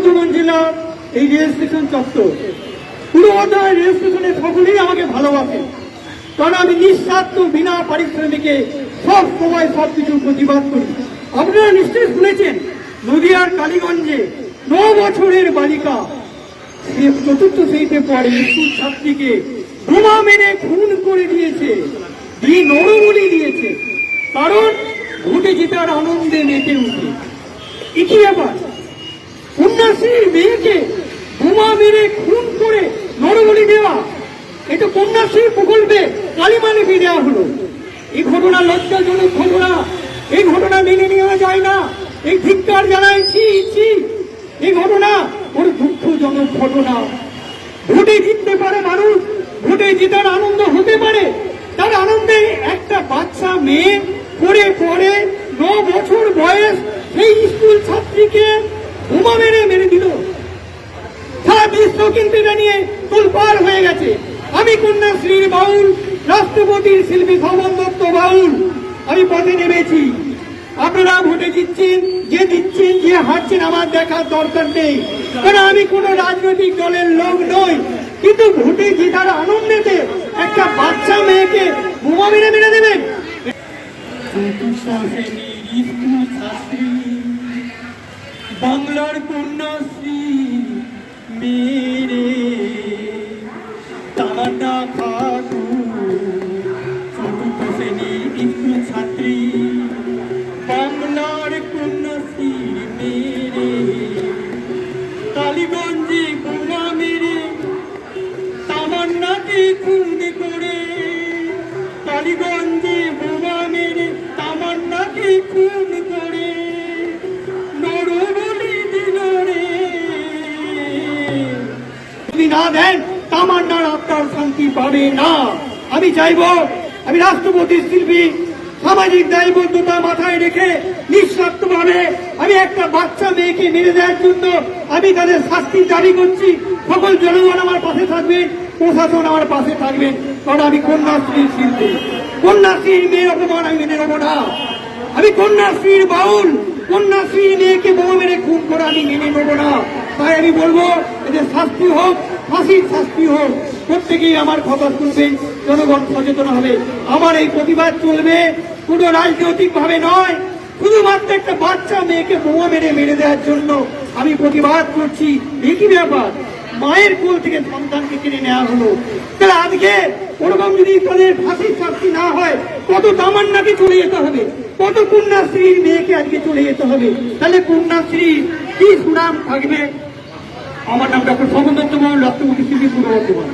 বর্ধমান জেলার এই rail station চত্বর। বর্ধমান রেল স্টেশনে সকলেই আমাকে ভালোবাসে। কারণ আমি নিঃস্বার্থ, বিনা পারিশ্রমিকে সব সময় সব কিছু প্রতিবাদ করি। আপনারা নিশ্চয়ই শুনেছেন, নদিয়ার কালীগঞ্জে ন বছরের বালিকা। সে চতুর্থ শ্রেণীতে পড়ে স্কুল ছাত্রীকে বোমা মেরে খুন করে দিয়েছে, দিয়ে নরবলি দিয়েছে। কারণ ভোটে জেতার আনন্দে মেতে উঠে কি ব্যাপার? কন্যাশ্রীর মেয়েকে বোমা মেরে খুন করে নরবলি দেওয়া, এটা কন্যাশ্রী প্রকল্পে কালিমা লিপি দেওয়া হলো। এই ঘটনা লজ্জাজনক ঘটনা, এই ঘটনা মেনে নেওয়া যায় না। এই ধিক্কার জানাইছি ইচ্ছি এই ঘটনা ওর দুঃখজনক ঘটনা। ভোটে জিততে পারে মানুষ, ভোটে জেতার আনন্দ হতে পারে। তার আনন্দে একটা বাচ্চা মেয়ে পড়ে পড়ে, ন বছর বয়স, সেই স্কুল ছাত্রীকে বোমা মেরে মেরে দিল সারা বিশ্ব কিন্তু এটা নিয়ে তোলপার হয়ে গেছে। আমি কন্যাশ্রীর বাউল, রাষ্ট্রপতির শিল্পী ভবন দত্ত বাউল। আমি পথে নেমেছি। আপনারা ভোটে জিতছেন, যে দিচ্ছেন, যে হারছেন, আমার দেখার দরকার নেই। কারণ আমি কোন রাজনৈতিক দলের লোক নই, কিন্তু ভোটে জেতার আনন্দেতে একটা বাচ্চা মেয়েকে বোমা মেরে মেরে দেবেন। কালীগঞ্জে বোমা মেরে তামান্নাকে খুন করে? কালীগঞ্জে বোমা মেরে তামান্নাকে খুন করে? নরবলি দিল রে। যদি না দেন, তামান্নার আত্মার শান্তি পাবে না। আমি চাইব আমি রাষ্ট্রপতির শিল্পী সামাজিক দায়বদ্ধতা মাথায় রেখে নিঃস্বার্থভাবে আমি একটা বাচ্চা মেয়েকে মেরে দেওয়ার জন্য আমি তাদের শাস্তি দাবি করছি। সকল জনগণ আমার পাশে থাকবেন প্রশাসন আমার পাশে থাকবেন কারণ আমি কন্যাশ্রীর শিল্পী। কন্যাশ্রীর মেয়ে অপমান আমি মেনে নেব না। আমি কন্যাশ্রীর বাউল, কন্যাশ্রীর মেয়েকে বউ মেরে খুন করে আমি মেনে নেব না। তাই আমি বলব, এদের শাস্তি হোক ফাঁসির শাস্তি হোক, প্রত্যেকেই আমার কথা শুনবেন জনগণ সচেতন হবে। আমার এই প্রতিবাদ চলবে, কোনো রাজনৈতিক ভাবে নয়, শুধুমাত্র একটা বাচ্চা মেয়েকে বোমা মেরে মেরে দেওয়ার জন্য আমি প্রতিবাদ করছি। একই ব্যাপার? মায়ের কোল থেকে সন্তানকে কিনে নেওয়া হলো। তাহলে আজকে ওরকম যদি তাদের ফাঁসির শাস্তি না হয়, কত তামান্নাকে চলে যেতে হবে? কত কন্যাশ্রীর মেয়েকে আজকে চলে যেতে হবে? তাহলে কন্যাশ্রী কি সুনাম থাকবে? আমার নাম ডক্টর সমন দত্ত মহল রাষ্ট্রপতি পূর্ব বর্ধমান